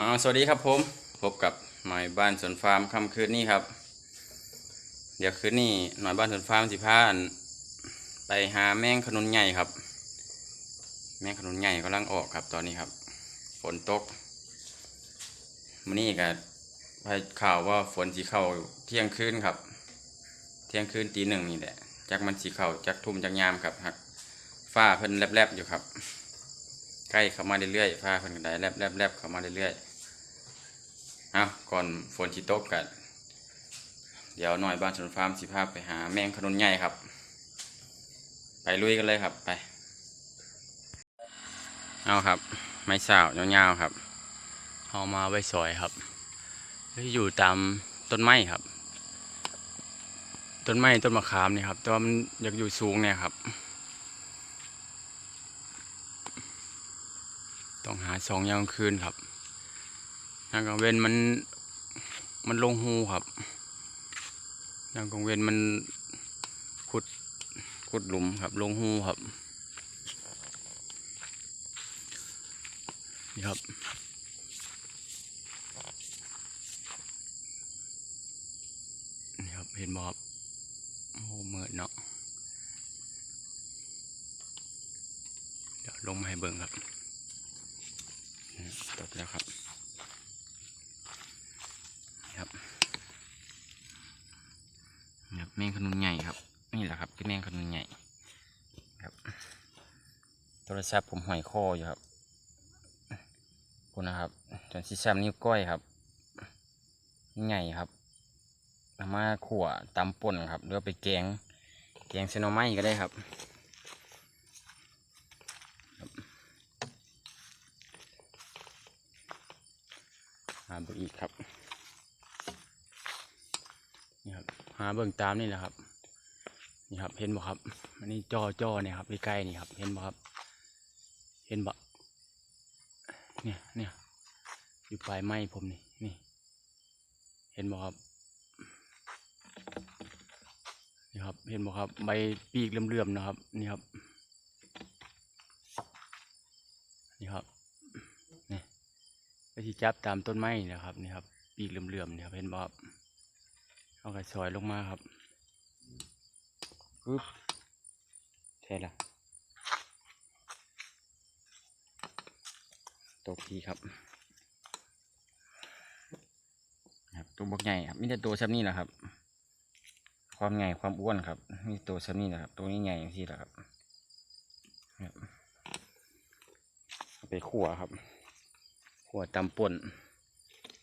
อ่าสวัสดีครับผมพบกับหน่อยบ้านสวนฟาร์มค่ำคืนนี้ครับ เดี๋ยวคืนนี้หน่อยบ้านสวนฟาร์มสิพานไปหาแมงขนุนใหญ่ครับ แมงขนุนใหญ่กำลังออกครับตอนนี้ครับ ฝนตกมื้อนี้ก็ไปข่าวว่าฝนสีเข้าเที่ยงคืนครับ เที่ยงคืนตีหนึ่งนี่แหละจากมันสีเข้าจากทุ่มจากยามครับหักฟ้าเพิ่นแลบๆอยู่ครับ ใกล้เข้ามาเรื่อยๆฟ้าเพิ่นก็ได้แลบๆๆเข้ามาเรื่อยๆเอาก่อนฝนสิตกกันเดี๋ยวหน่อยบ้านสวนฟาร์มสิพาพไปหาแมงขนุนใหญ่ครับ ไปลุยกันเลยครับไป เอาครับ ไม้สาวยาวๆครับเอามาไว้สอยครับ อยู่ตามต้นไม้ครับ ต้นไม้ต้นมะขามนี่ครับแต่ว่ามันอยากอยู่สูงเนี่ยครับ ต้องหาสองยามคืนครับยามกลางเว้นมันมันลงหูครับยามกลางเว้นมันขุดขุดหลุมครับ ลงหูครับนี่ครับนี่ครับเห็นบ่ครับโอ้โหเมืดเนาะเดี๋ยวลงมาให้เบิ่งครับ ตกแล้วครับครับครับแมงขนุนใหญ่ครับ นี่แหละครับคือแมงขนุนใหญ่ครับ โทรศัพท์ผมห้อยคออยู่ครับคุณนะครับจนซิซัมนิ้วก้อยครับใหญ่ครับเอามาขั่วตำป่นครับหรือไปแกง แกงเซโนไม้ก็ได้ครับาเบิ่งอีกครับนี่ครับหาเบิ่งตามนี่แหละครับ นี่ครับเห็นบ่ครับอันนี้จอจอเนี่ยครับใกล้ๆนี่ครับ เห็นบ่ครับ เห็นบ่เนี่ยเนี่ยอยู่ปลายไม้ผมนี่นี่ เห็นบ่ครับนี่ครับ เห็นบ่ครับ ใบปีกเลื่อมๆนะครับ นี่ครับ นี่ครับ ไปที่จับตามต้นไม้นี่นะครับนี่ครับปีกเหลื่อมๆเนี่ยเห็นบ่ครับเอากระสอยลงมาครับปึ๊บใช่ละตัวพีครับครับตัวบกใหญ่ครับมีแต่ตัวซ้ำนี่แหละครับ ความใหญ่ความอ้วนครับมีตัวซ้ำนี่แหละครับ ตัวนี้ใหญ่ย่างที่แหละครับครับไปขั่วครับ ขั่วตำป่น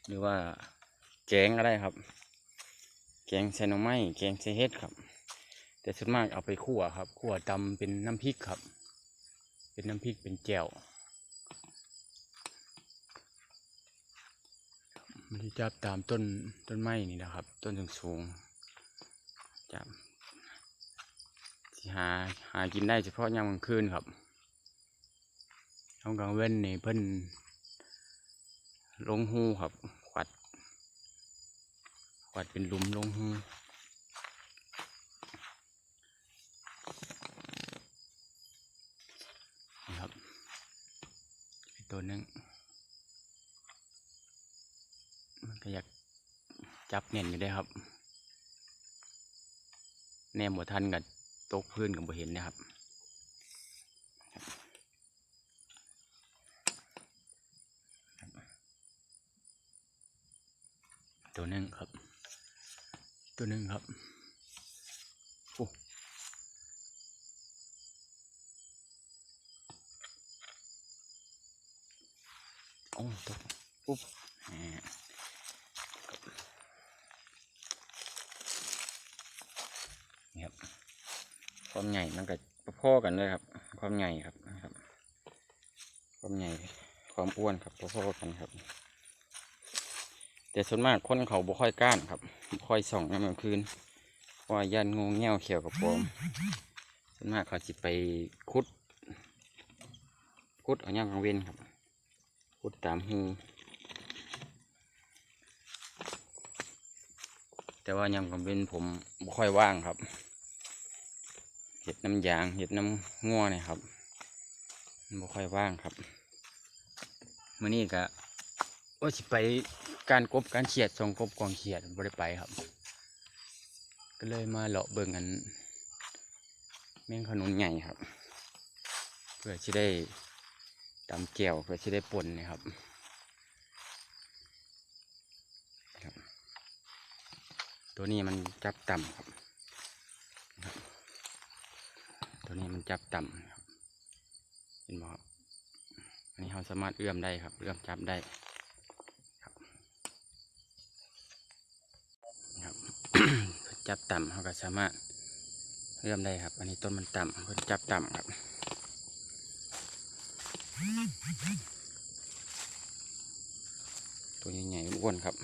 หรือว่าแกงก็ได้ครับ แกงใส่หน่อไม้แกงใส่เห็ดครับ แต่ส่วนมากเอาไปขั่วครับขั่วตำเป็นน้ำพริกครับ เป็นน้ำพริกเป็นแจ่วมันที่จับตามต้นต้นไม้นี่นะครับ ต้นสูงๆจับที่หาหากินได้เฉพาะยามกลางคืนครับยามกลางเว้นนี่เพิ่น ลงหูครับขวัดขวัดเป็นลุมลงหูนะครับตัวนึงมันก็อยากจับเน่นอยู่ได้ครับ แนมบ่ทันกับตกพื้นกับบ่เห็นนะครับ ตัวหนึ่งครับ ตัวหนึ่งครับโอ้โอ้ตกปุ๊บนี่ครับ ความใหญ่มันก็พ่อกันเลยครับ ความใหญ่ครับนะครับ ความใหญ่ความอ้วนครับพ่อๆกันครับ แต่ส่วนมากคนเขาบ่ค่อยก้านครับบ่ค่อยส่องยามกลางคืนเพราะว่ายันงูเงี้ยวเขียวกับปอมส่วนมากเขาสิไปคุด คุดเอาย่างกลางเว้นครับ คุดตามหูแต่ว่ายามกลางเว้นผมบ่ค่อยว่างครับเห็ดน้ำยางเห็ดน้ำงัวเนี่ยครับบ่ค่อยว่างครับมื้อนี้ก็ ว่าสิไปการกบการเขียดส่งกบกองเขียดบ่ได้ไปครับ ก็เลยมาเลาะเบิ่งอันแมงขนุนใหญ่ครับ เพื่อจะได้ตำแก้วเพื่อจะได้ป่นนะครับครับ ตัวนี้มันจับต่ำครับครับ ตัวนี้มันจับต่ำครับเห็นไหมครับอันนี้เราสามารถเอื้อมได้ครับ เอื้อมจับได้ครับครับ จับต่ำเราก็สามารถเอื้อมได้ครับ อันนี้ต้นมันต่ำเพื่อจับต่ำครับตัวใหญ่ๆอ้วนครับ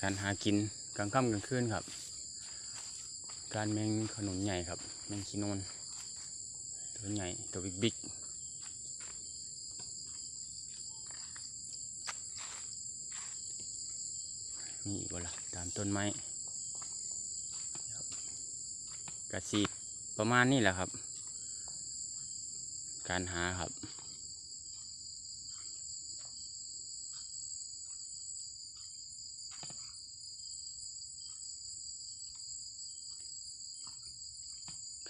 การหากินกลางค่ำกลางคืนครับ การแมงขนุนใหญ่ครับ แมงขีโนน ตัวใหญ่ตัวบิ๊กบิ๊กมีอีกบ่ล่ะตามต้นไม้กระสีประมาณนี้แหละครับ การหาครับ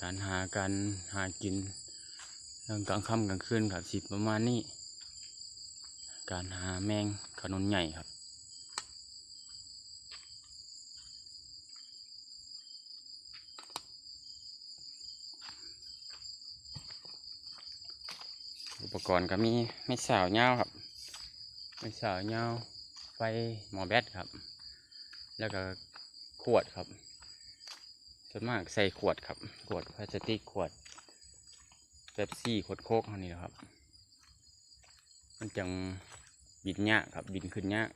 การหาการหากินกลางค่ำกลางคืนครับสิประมาณนี้ การหาแมงขนุนใหญ่ครับอุปกรณ์ก็มีไม่สาวเงาครับไม่สาวเงาไฟหมอแบตครับ แล้วก็ขวดครับ ส่วนมากใส่ขวดครับ ขวดพลาสติกขวดเป๊ปซี่ขวดโคกเท่านี้นะครับ มันจังบินยากครับ บินขึ้นยาก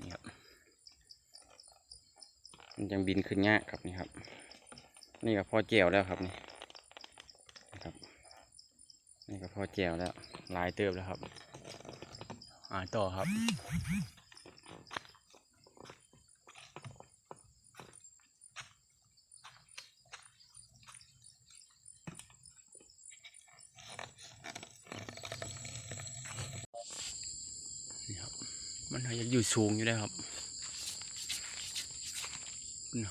นี่ครับ มันจังบินขึ้นยากครับนี่ครับ นี่ก็พอแจวแล้วครับนี่นะครับนี่ก็พอแจวแล้วลายเติบแล้วครับ อ่าต่อครับ นี่ครับ มันยังอยู่สูงอยู่ได้ครับนี่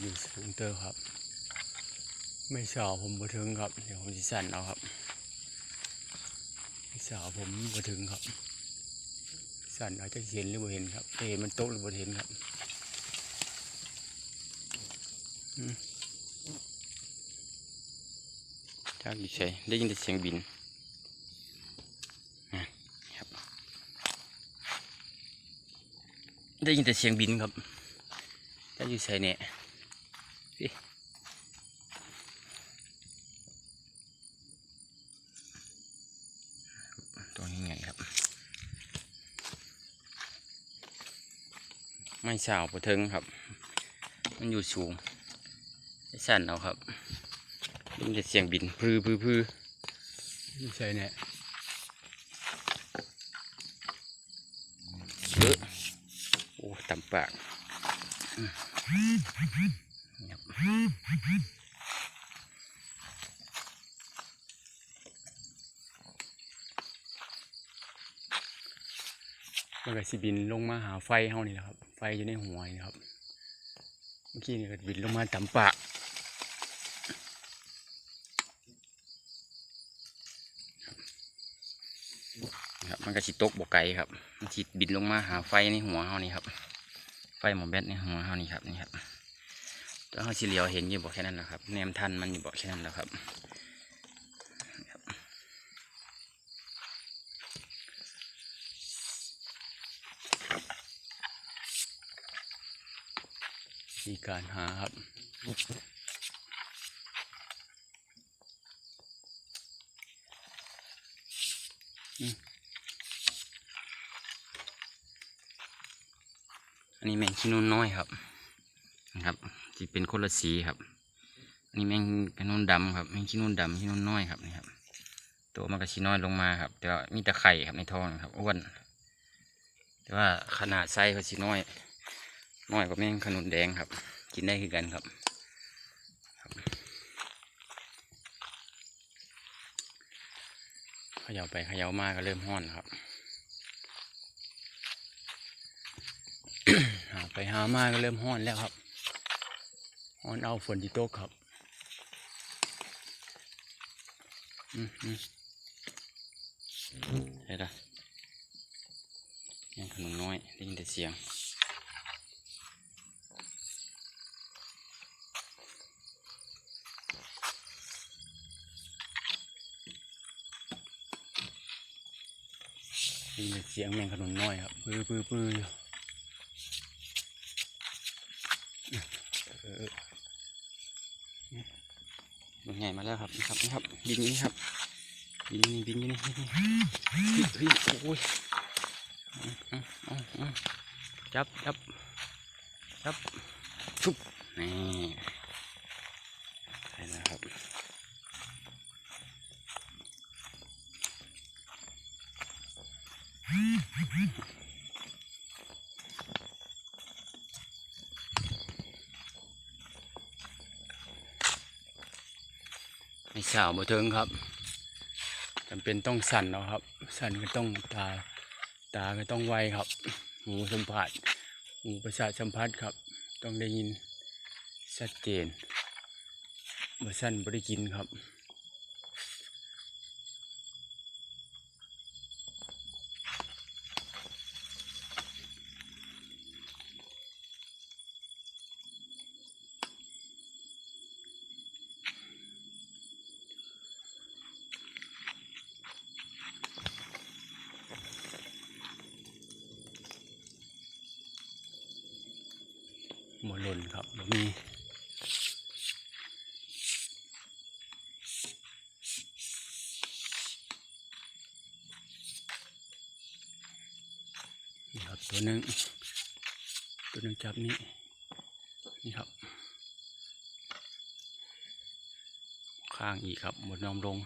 อยู่สูง เตอร์ครับ ไม่สาวผมบ่ถึงครับ เดี๋ยวผมจะสั่นเอาครับ ไม่สาวผมบ่ถึงครับ สั่นเอาจะเห็นหรือบ่เห็นครับเห็นมันโตหรือบ่เห็นครับอืมจากอยู่ใช่ได้ยินแต่เสียงบินนะครับ ได้ยินแต่เสียงบินครับจะอยู่ใช่เนี่ย ตัวนี้ไงครับ ไม่สาวปะเทิงครับ มันอยู่สูงไอ้สั่นเอาครับมันจะเสียงบินพื้พื้พื้ไม่ใช่เนี่ยเยอะโอ้ต่ำปากอื มันก็สิบินลงมาหาไฟเฮานี่แหละครับ ไฟอยู่ในหัวนี่ครับ เมื่อกี้นี่ก็บินลงมาต่ำปากครับมันก็สิตกบกไก่ครับมันสิบินลงมาหาไฟในหัวเฮานี่ครับ ไฟหมอแบตในหัวเฮานี่ครับนี่ครับ แล้วเฮาสิเหลียวเห็นอยู่บอกแค่นั้นแหละครับ แนมทันมันอยู่บอกแค่นั้นแหละครับมีการหาครับอันนี้แมงขี้นุ่นน้อยครับนะครับ ที่เป็นคนละสีครับอันนี้แมงขี้นุ่นดำครับแมงขี้นุ่นดำขี้นุ่นน้อยครับนี่ครับ ตัวมันก็ชิ้น้อยลงมาครับแต่ว่ามีแต่ไข่ครับในท้องครับอ้วนแต่ว่าขนาดไซส์เขาชิ้น้อย น้อยกว่าแมงขนุนแดงครับ กินได้คือกันครับเขย่าไปเขย่ามาก็เริ่มห้อนครับหาไปหามาก็เริ่มห้อนแล้วครับ ห้อนเอาฝนที่โตกครับอืมอืมเห็นละยังขนมน้อยได้ยินแต่เสียงได้ยินแต่เสียงแมงขนุนน้อยครับปื้อปื้อปื้อ ใหญ่มาแล้วครับนี่ครับนี่ครับบินนี่ครับบินนี่บินนี่นี่นี่เฮ้ยโอ้ยจับจับจับฟุบนี่ใช่แล้วครับ สาวมาเทิงครับจำเป็นต้องสั่นเนาะครับ สั่นก็ต้องตาตาก็ต้องไวครับ หูสัมผัสหูประสาทสัมผัสครับ ต้องได้ยินชัดเจนบ่สั่นบ่ได้กินครับ หมดหล่นครับบ่มีนี่ครับตัวหนึ่งตัวหนึ่งจับนี่นี่ครับ ข้างอีกครับ หมดนอมลง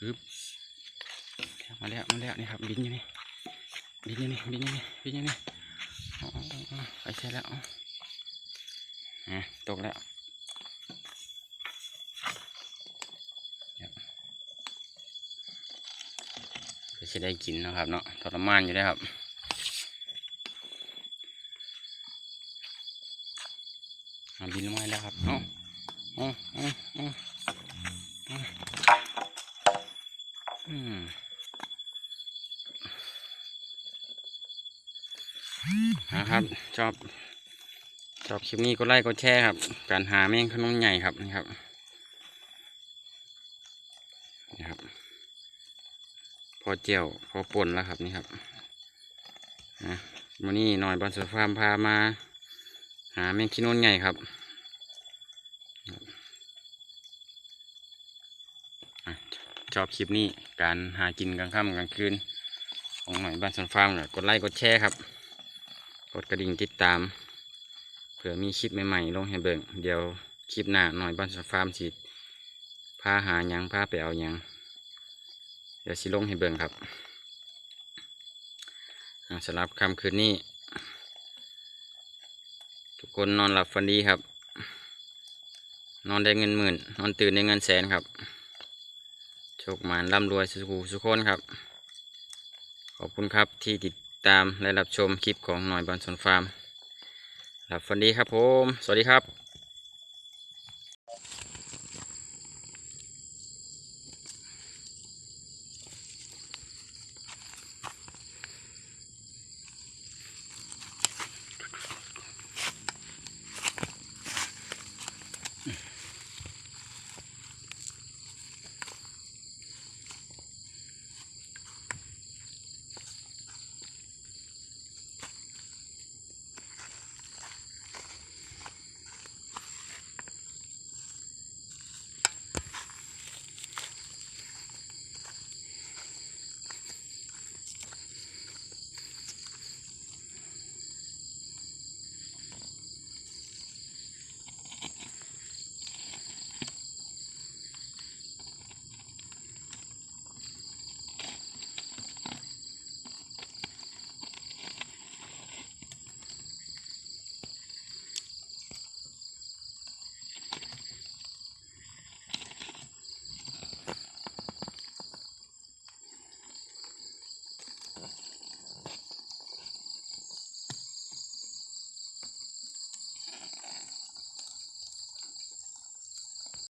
ฮึบมาแล้วมาแล้วนี่ครับบินอยู่นี่บินอยู่นี่บินอยู่นี่บินอยู่นี่ ไปใช่แล้วเอาอะตกแล้วก็จะได้กินนะครับเนาะทรมานอยู่ได้ครับบินลงมาแล้วครับเอาเอาเอาเอเอาอืม นะครับ ชอบ ชอบคลิปนี้ก็ไลค์ก็แชร์ครับ การหาแมงขนมใหญ่ครับนี่ครับนี่ครับ พอเจียวพอป่นแล้วครับนี่ครับนะวันนี้หน่อยบอลสุฟาร์มพามา หาแมงขี้นนใหญ่ครับชอบคลิปนี้การหากินกลางค่ำกลางคืน ของหน่อยบ้านสวนฟาร์มเนี่ยกดไลค์กดแชร์ครับ ดกระดิ่งติดตาม เผื่อมีคลิปใหม่ๆลงให้เบิ่งเดี๋ยวคลิปหน้าหน่อยบ้านฟาร์มสิพาหายังพาไปเอายังเดี๋ยวสิลงให้เบิ่งครับสำหรับค่ำคืนนี้ ทุกคนนอนหลับฝันดีครับ นอนได้เงินหมื่น นอนตื่นได้เงินแสนครับโชคหมานร่ำรวยสุขสุขคนครับ ขอบคุณครับที่ติด ตามและรับชมคลิปของหน่อยบอลสนฟาร์มหลับฝันดีครับผม สวัสดีครับ